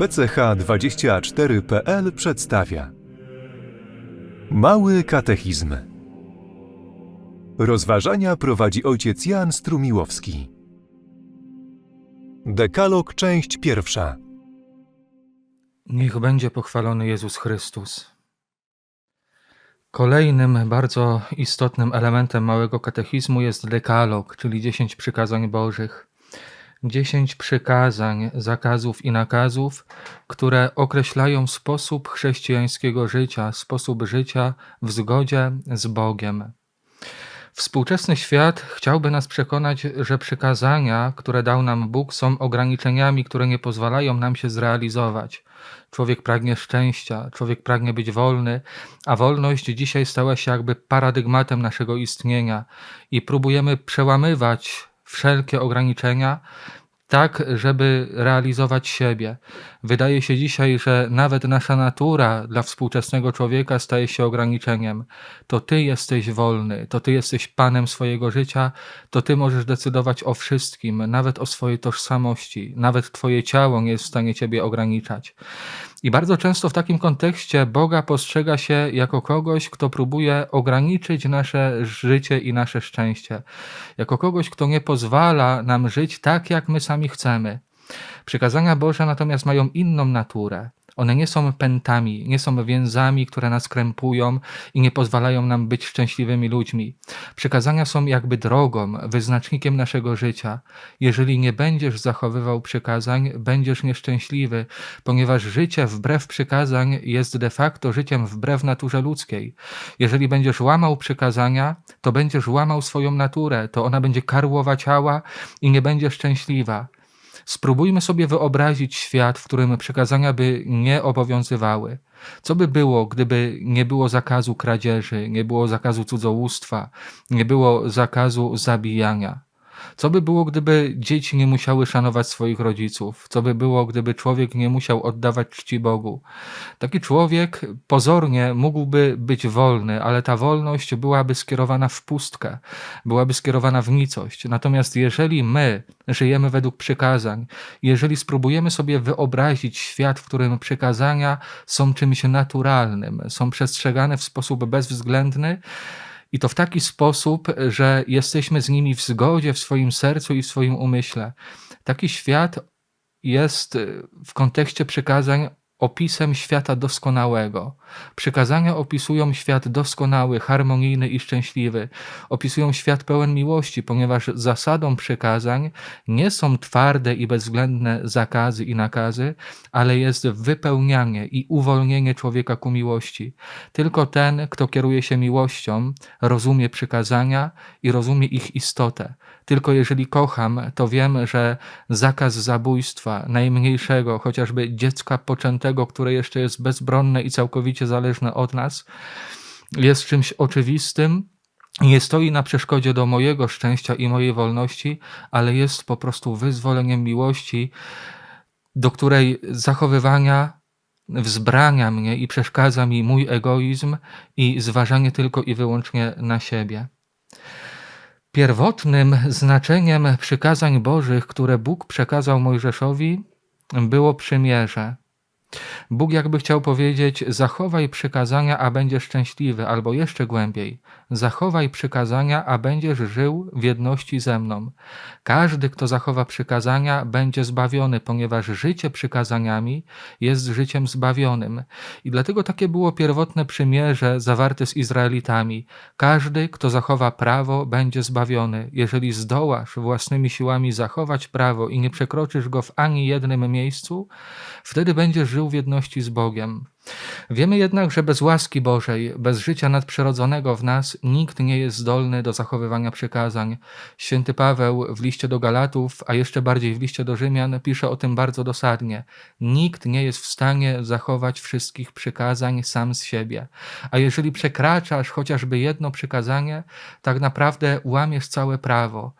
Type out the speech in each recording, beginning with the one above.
PCH24.pl przedstawia Mały Katechizm Rozważania prowadzi ojciec Jan Strumiłowski Dekalog, część pierwsza Niech będzie pochwalony Jezus Chrystus. Kolejnym bardzo istotnym elementem małego katechizmu jest dekalog, czyli dziesięć przykazań Bożych. Dziesięć przykazań, zakazów i nakazów, które określają sposób chrześcijańskiego życia, sposób życia w zgodzie z Bogiem. Współczesny świat chciałby nas przekonać, że przykazania, które dał nam Bóg, są ograniczeniami, które nie pozwalają nam się zrealizować. Człowiek pragnie szczęścia, człowiek pragnie być wolny, a wolność dzisiaj stała się jakby paradygmatem naszego istnienia i próbujemy przełamywać wszelkie ograniczenia, tak, żeby realizować siebie. Wydaje się dzisiaj, że nawet nasza natura dla współczesnego człowieka staje się ograniczeniem. To ty jesteś wolny, to ty jesteś panem swojego życia, to ty możesz decydować o wszystkim, nawet o swojej tożsamości. Nawet twoje ciało nie jest w stanie ciebie ograniczać. I bardzo często w takim kontekście Boga postrzega się jako kogoś, kto próbuje ograniczyć nasze życie i nasze szczęście. Jako kogoś, kto nie pozwala nam żyć tak, jak my sami chcemy. Przykazania Boże natomiast mają inną naturę. One nie są pętami, nie są więzami, które nas krępują i nie pozwalają nam być szczęśliwymi ludźmi. Przykazania są jakby drogą, wyznacznikiem naszego życia. Jeżeli nie będziesz zachowywał przykazań, będziesz nieszczęśliwy, ponieważ życie wbrew przykazań jest de facto życiem wbrew naturze ludzkiej. Jeżeli będziesz łamał przykazania, to będziesz łamał swoją naturę, to ona będzie karłowa ciała i nie będzie szczęśliwa. Spróbujmy sobie wyobrazić świat, w którym przekazania by nie obowiązywały. Co by było, gdyby nie było zakazu kradzieży, nie było zakazu cudzołóstwa, nie było zakazu zabijania? Co by było, gdyby dzieci nie musiały szanować swoich rodziców? Co by było, gdyby człowiek nie musiał oddawać czci Bogu? Taki człowiek pozornie mógłby być wolny, ale ta wolność byłaby skierowana w pustkę, byłaby skierowana w nicość. Natomiast jeżeli my żyjemy według przykazań, jeżeli spróbujemy sobie wyobrazić świat, w którym przykazania są czymś naturalnym, są przestrzegane w sposób bezwzględny, i to w taki sposób, że jesteśmy z nimi w zgodzie w swoim sercu i w swoim umyśle. Taki świat jest w kontekście przykazań opisem świata doskonałego. Przykazania opisują świat doskonały, harmonijny i szczęśliwy. Opisują świat pełen miłości, ponieważ zasadą przykazań nie są twarde i bezwzględne zakazy i nakazy, ale jest wypełnianie i uwolnienie człowieka ku miłości. Tylko ten, kto kieruje się miłością, rozumie przykazania i rozumie ich istotę. Tylko jeżeli kocham, to wiem, że zakaz zabójstwa, najmniejszego, chociażby dziecka poczętego, które jeszcze jest bezbronne i całkowicie zależne od nas, jest czymś oczywistym, nie stoi na przeszkodzie do mojego szczęścia i mojej wolności, ale jest po prostu wyzwoleniem miłości, do której zachowywania wzbrania mnie i przeszkadza mi mój egoizm i zważanie tylko i wyłącznie na siebie. Pierwotnym znaczeniem przykazań Bożych, które Bóg przekazał Mojżeszowi, było przymierze. Bóg jakby chciał powiedzieć: zachowaj przykazania, a będziesz szczęśliwy, albo jeszcze głębiej: zachowaj przykazania, a będziesz żył w jedności ze mną. Każdy, kto zachowa przykazania, będzie zbawiony, ponieważ życie przykazaniami jest życiem zbawionym. I dlatego takie było pierwotne przymierze zawarte z Izraelitami. Każdy, kto zachowa prawo, będzie zbawiony. Jeżeli zdołasz własnymi siłami zachować prawo i nie przekroczysz go w ani jednym miejscu, wtedy będziesz żył w jedności z Bogiem. Wiemy jednak, że bez łaski Bożej, bez życia nadprzyrodzonego w nas, nikt nie jest zdolny do zachowywania przykazań. Święty Paweł w liście do Galatów, a jeszcze bardziej w liście do Rzymian, pisze o tym bardzo dosadnie. Nikt nie jest w stanie zachować wszystkich przykazań sam z siebie. A jeżeli przekraczasz chociażby jedno przykazanie, tak naprawdę łamiesz całe prawo.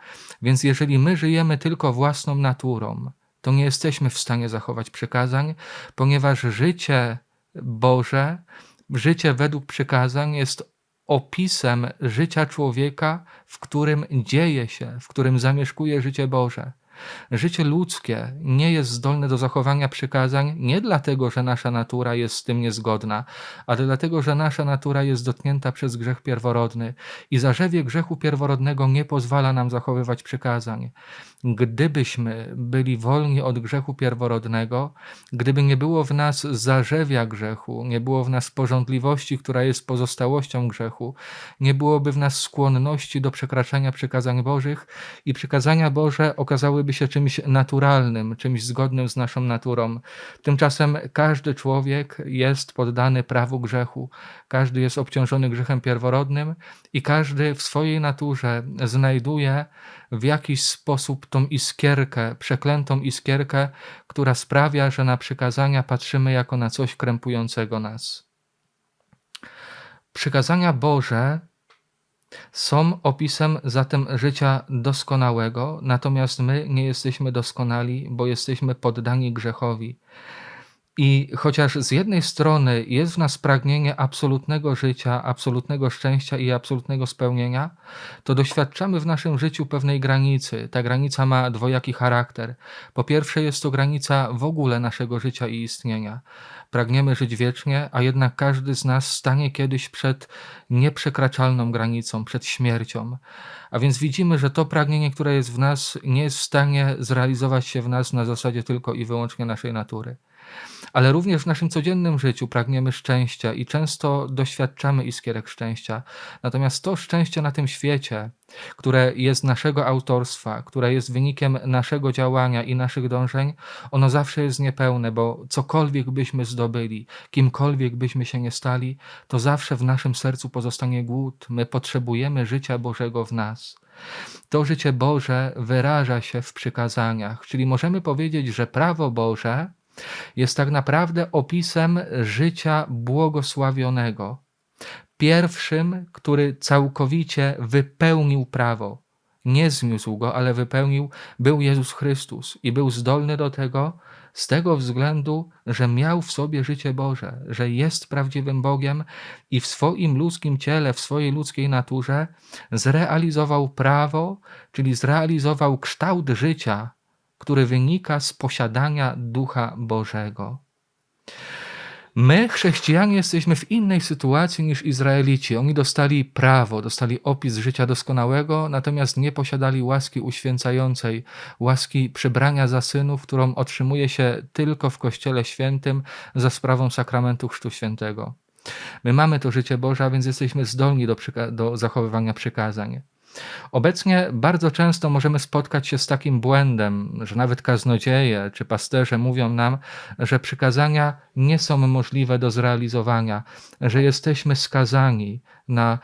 Więc jeżeli my żyjemy tylko własną naturą, to nie jesteśmy w stanie zachować przykazań, ponieważ życie Boże, życie według przykazań jest opisem życia człowieka, w którym dzieje się, w którym zamieszkuje życie Boże. Życie ludzkie nie jest zdolne do zachowania przykazań nie dlatego, że nasza natura jest z tym niezgodna, ale dlatego, że nasza natura jest dotknięta przez grzech pierworodny i zarzewie grzechu pierworodnego nie pozwala nam zachowywać przykazań. Gdybyśmy byli wolni od grzechu pierworodnego, gdyby nie było w nas zarzewia grzechu, nie było w nas porządliwości, która jest pozostałością grzechu, nie byłoby w nas skłonności do przekraczania przykazań Bożych i przykazania Boże okazałyby się czymś naturalnym, czymś zgodnym z naszą naturą. Tymczasem każdy człowiek jest poddany prawu grzechu, każdy jest obciążony grzechem pierworodnym i każdy w swojej naturze znajduje w jakiś sposób tą iskierkę, przeklętą iskierkę, która sprawia, że na przykazania patrzymy jako na coś krępującego nas. Przykazania Boże są opisem zatem życia doskonałego, natomiast my nie jesteśmy doskonali, bo jesteśmy poddani grzechowi. I chociaż z jednej strony jest w nas pragnienie absolutnego życia, absolutnego szczęścia i absolutnego spełnienia, to doświadczamy w naszym życiu pewnej granicy. Ta granica ma dwojaki charakter. Po pierwsze, jest to granica w ogóle naszego życia i istnienia. Pragniemy żyć wiecznie, a jednak każdy z nas stanie kiedyś przed nieprzekraczalną granicą, przed śmiercią. A więc widzimy, że to pragnienie, które jest w nas, nie jest w stanie zrealizować się w nas na zasadzie tylko i wyłącznie naszej natury ale również w naszym codziennym życiu pragniemy szczęścia i często doświadczamy iskierek szczęścia. Natomiast to szczęście na tym świecie, które jest naszego autorstwa, które jest wynikiem naszego działania i naszych dążeń, ono zawsze jest niepełne, bo cokolwiek byśmy zdobyli, kimkolwiek byśmy się nie stali, to zawsze w naszym sercu pozostanie głód. My potrzebujemy życia Bożego w nas. To życie Boże wyraża się w przykazaniach, czyli możemy powiedzieć, że prawo Boże jest tak naprawdę opisem życia błogosławionego. Pierwszym, który całkowicie wypełnił prawo. Nie zniósł go, ale wypełnił, był Jezus Chrystus i był zdolny do tego z tego względu, że miał w sobie życie Boże, że jest prawdziwym Bogiem i w swoim ludzkim ciele, w swojej ludzkiej naturze zrealizował prawo, czyli zrealizował kształt życia, który wynika z posiadania Ducha Bożego. My, chrześcijanie, jesteśmy w innej sytuacji niż Izraelici. Oni dostali prawo, dostali opis życia doskonałego, natomiast nie posiadali łaski uświęcającej, łaski przybrania za synów, którą otrzymuje się tylko w Kościele Świętym za sprawą sakramentu Chrztu Świętego. My mamy to życie Boże, a więc jesteśmy zdolni do, do zachowywania przykazań. Obecnie bardzo często możemy spotkać się z takim błędem, że nawet kaznodzieje czy pasterze mówią nam, że przykazania nie są możliwe do zrealizowania, że jesteśmy skazani na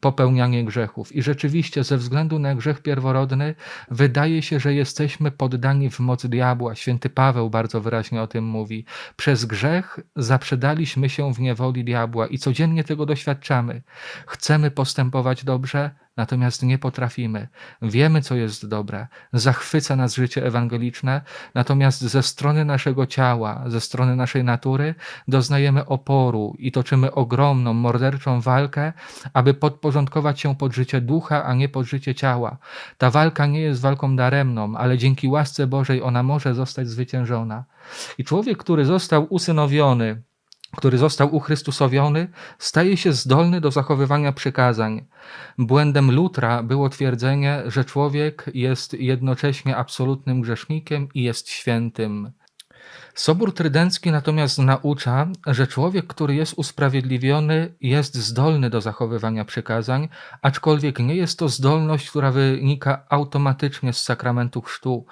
popełnianie grzechów. I rzeczywiście, ze względu na grzech pierworodny, wydaje się, że jesteśmy poddani w moc diabła. Święty Paweł bardzo wyraźnie o tym mówi. Przez grzech zaprzedaliśmy się w niewoli diabła i codziennie tego doświadczamy. Chcemy postępować dobrze, natomiast nie potrafimy. Wiemy, co jest dobre, zachwyca nas życie ewangeliczne, natomiast ze strony naszego ciała, ze strony naszej natury doznajemy oporu i toczymy ogromną, morderczą walkę, aby podporządkować się pod życie ducha, a nie pod życie ciała. Ta walka nie jest walką daremną, ale dzięki łasce Bożej ona może zostać zwyciężona. I człowiek, który został usynowiony, który został uchrystusowiony, staje się zdolny do zachowywania przykazań. Błędem Lutra było twierdzenie, że człowiek jest jednocześnie absolutnym grzesznikiem i jest świętym. Sobór Trydencki natomiast naucza, że człowiek, który jest usprawiedliwiony, jest zdolny do zachowywania przykazań, aczkolwiek nie jest to zdolność, która wynika automatycznie z sakramentu chrztu.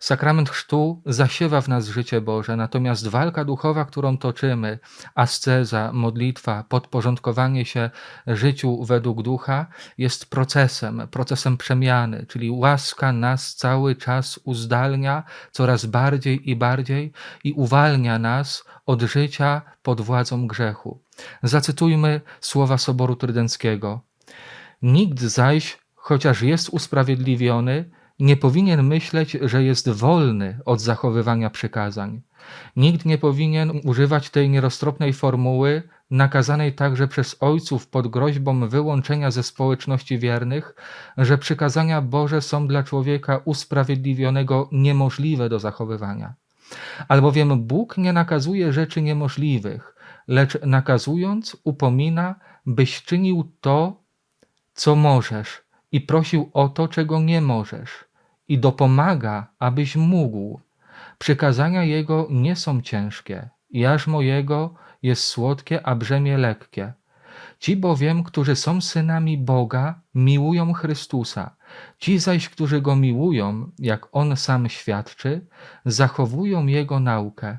Sakrament chrztu zasiewa w nas życie Boże, natomiast walka duchowa, którą toczymy, asceza, modlitwa, podporządkowanie się życiu według ducha, jest procesem, procesem przemiany, czyli łaska nas cały czas uzdalnia coraz bardziej i bardziej i uwalnia nas od życia pod władzą grzechu. Zacytujmy słowa Soboru Trydenckiego. Nikt zaś, chociaż jest usprawiedliwiony, nie powinien myśleć, że jest wolny od zachowywania przykazań. Nikt nie powinien używać tej nieroztropnej formuły, nakazanej także przez ojców pod groźbą wyłączenia ze społeczności wiernych, że przykazania Boże są dla człowieka usprawiedliwionego niemożliwe do zachowywania. Albowiem Bóg nie nakazuje rzeczy niemożliwych, lecz nakazując upomina, byś czynił to, co możesz i prosił o to, czego nie możesz i dopomaga, abyś mógł. Przykazania Jego nie są ciężkie, jarzmo Jego jest słodkie, a brzemię lekkie. Ci bowiem, którzy są synami Boga, miłują Chrystusa. Ci zaś, którzy Go miłują, jak On sam świadczy, zachowują Jego naukę,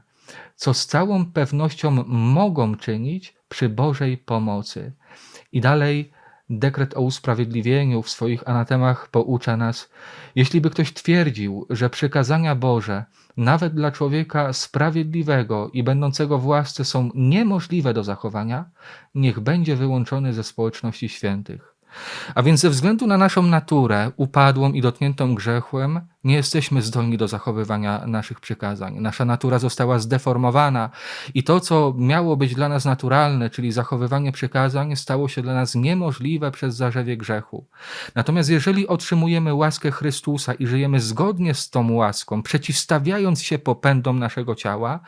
co z całą pewnością mogą czynić przy Bożej pomocy. I dalej dekret o usprawiedliwieniu w swoich anatemach poucza nas, jeśli by ktoś twierdził, że przykazania Boże, nawet dla człowieka sprawiedliwego i będącego w łasce są niemożliwe do zachowania, niech będzie wyłączony ze społeczności świętych. A więc ze względu na naszą naturę, upadłą i dotkniętą grzechłem, nie jesteśmy zdolni do zachowywania naszych przykazań. Nasza natura została zdeformowana i to, co miało być dla nas naturalne, czyli zachowywanie przykazań, stało się dla nas niemożliwe przez zarzewie grzechu. Natomiast jeżeli otrzymujemy łaskę Chrystusa i żyjemy zgodnie z tą łaską, przeciwstawiając się popędom naszego ciała,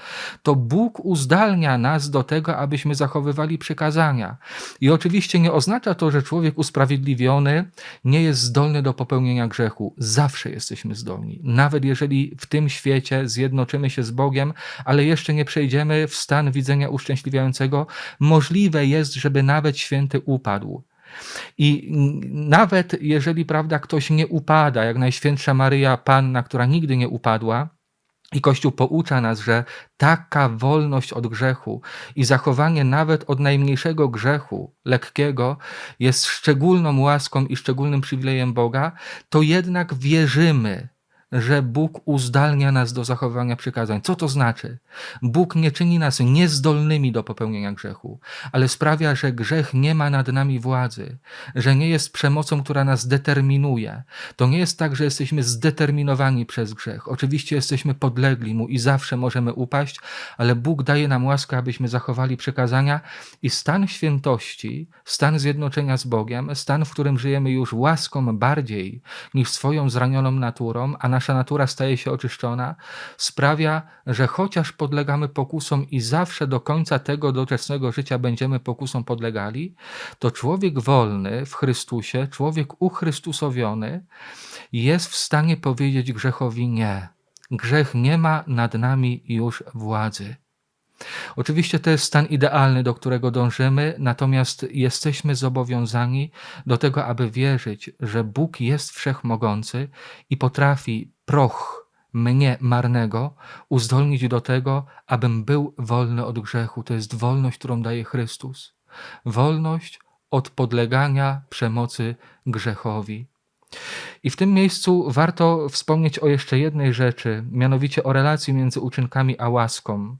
to Bóg uzdalnia nas do tego, abyśmy zachowywali przykazania. I oczywiście nie oznacza to, że człowiek usprawiedliwiony nie jest zdolny do popełnienia grzechu. Zawsze jesteśmy zdolni. Nawet jeżeli w tym świecie zjednoczymy się z Bogiem, ale jeszcze nie przejdziemy w stan widzenia uszczęśliwiającego, możliwe jest, żeby nawet święty upadł. I nawet jeżeli, prawda, ktoś nie upada, jak Najświętsza Maryja Panna, która nigdy nie upadła, i Kościół poucza nas, że taka wolność od grzechu i zachowanie nawet od najmniejszego grzechu, lekkiego, jest szczególną łaską i szczególnym przywilejem Boga, to jednak wierzymy, że Bóg uzdalnia nas do zachowania przykazań. Co to znaczy? Bóg nie czyni nas niezdolnymi do popełnienia grzechu, ale sprawia, że grzech nie ma nad nami władzy, że nie jest przemocą, która nas determinuje. To nie jest tak, że jesteśmy zdeterminowani przez grzech. Oczywiście jesteśmy podlegli mu i zawsze możemy upaść, ale Bóg daje nam łaskę, abyśmy zachowali przykazania i stan świętości, stan zjednoczenia z Bogiem, stan, w którym żyjemy już łaską bardziej niż swoją zranioną naturą, a nasza natura staje się oczyszczona, sprawia, że chociaż podlegamy pokusom i zawsze do końca tego doczesnego życia będziemy pokusom podlegali, to człowiek wolny w Chrystusie, człowiek uchrystusowiony jest w stanie powiedzieć grzechowi nie. Grzech nie ma nad nami już władzy. Oczywiście to jest stan idealny, do którego dążymy, natomiast jesteśmy zobowiązani do tego, aby wierzyć, że Bóg jest wszechmogący i potrafi proch mnie marnego uzdolnić do tego, abym był wolny od grzechu. To jest wolność, którą daje Chrystus. Wolność od podlegania przemocy grzechowi. I w tym miejscu warto wspomnieć o jeszcze jednej rzeczy, mianowicie o relacji między uczynkami a łaską.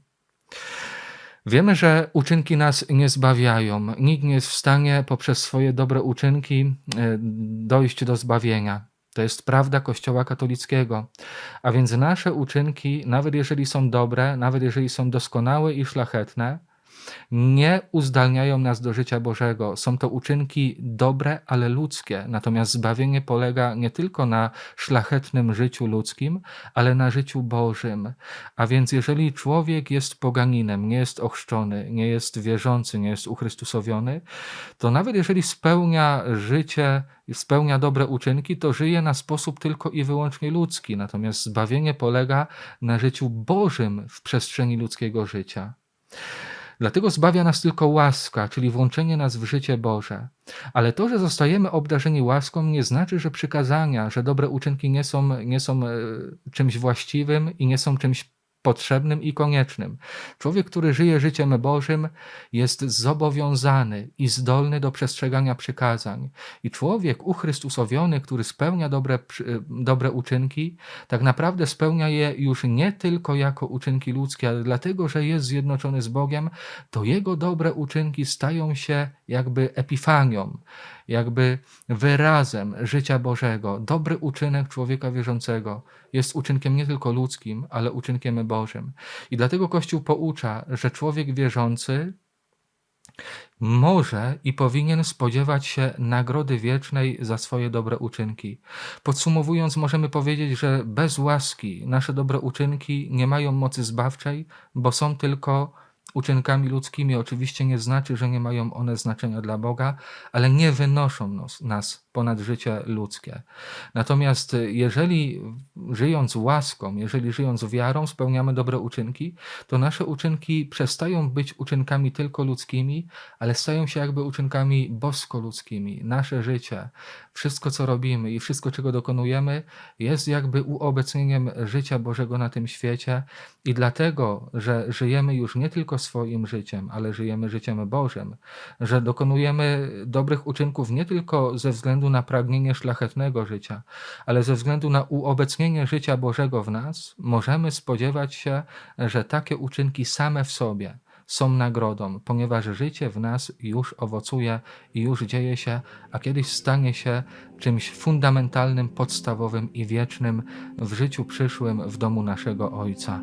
Wiemy, że uczynki nas nie zbawiają. Nikt nie jest w stanie poprzez swoje dobre uczynki e, dojść do zbawienia. To jest prawda Kościoła katolickiego. A więc nasze uczynki, nawet jeżeli są dobre, nawet jeżeli są doskonałe i szlachetne, nie uzdalniają nas do życia Bożego. Są to uczynki dobre, ale ludzkie. Natomiast zbawienie polega nie tylko na szlachetnym życiu ludzkim, ale na życiu Bożym. A więc jeżeli człowiek jest poganinem, nie jest ochrzczony, nie jest wierzący, nie jest uchrystusowiony, to nawet jeżeli spełnia życie, spełnia dobre uczynki, to żyje na sposób tylko i wyłącznie ludzki. Natomiast zbawienie polega na życiu Bożym w przestrzeni ludzkiego życia. Dlatego zbawia nas tylko łaska, czyli włączenie nas w życie Boże. Ale to, że zostajemy obdarzeni łaską, nie znaczy, że przykazania, że dobre uczynki nie są, nie są e, czymś właściwym i nie są czymś potrzebnym i koniecznym. Człowiek, który żyje życiem Bożym, jest zobowiązany i zdolny do przestrzegania przykazań. I człowiek uchrystusowiony, który spełnia dobre, przy- dobre uczynki, tak naprawdę spełnia je już nie tylko jako uczynki ludzkie, ale dlatego, że jest zjednoczony z Bogiem, to jego dobre uczynki stają się jakby epifanią, jakby wyrazem życia Bożego. Dobry uczynek człowieka wierzącego jest uczynkiem nie tylko ludzkim, ale uczynkiem Bożym. I dlatego Kościół poucza, że człowiek wierzący może i powinien spodziewać się nagrody wiecznej za swoje dobre uczynki. Podsumowując, możemy powiedzieć, że bez łaski nasze dobre uczynki nie mają mocy zbawczej, bo są tylko uczynkami ludzkimi. Oczywiście nie znaczy, że nie mają one znaczenia dla Boga, ale nie wynoszą nas, ponad życie ludzkie. Natomiast y, jeżeli żyjąc łaską, jeżeli żyjąc wiarą spełniamy dobre uczynki, to nasze uczynki przestają być uczynkami tylko ludzkimi, ale stają się jakby uczynkami bosko-ludzkimi. Nasze życie, wszystko co robimy i wszystko czego dokonujemy jest jakby uobecnieniem życia Bożego na tym świecie i dlatego, że żyjemy już nie tylko swoim życiem, ale żyjemy życiem Bożym, że dokonujemy dobrych uczynków nie tylko ze względu na pragnienie szlachetnego życia, ale ze względu na uobecnienie życia Bożego w nas, możemy spodziewać się, że takie uczynki same w sobie są nagrodą, ponieważ życie w nas już owocuje i już dzieje się, a kiedyś stanie się czymś fundamentalnym, podstawowym i wiecznym w życiu przyszłym w domu naszego Ojca.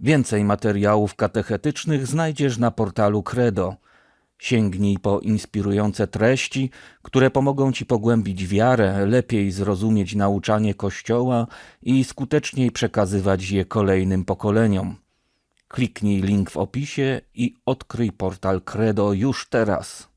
Więcej materiałów katechetycznych znajdziesz na portalu Credo. Sięgnij po inspirujące treści, które pomogą Ci pogłębić wiarę, lepiej zrozumieć nauczanie Kościoła i skuteczniej przekazywać je kolejnym pokoleniom. Kliknij link w opisie i odkryj portal Credo już teraz.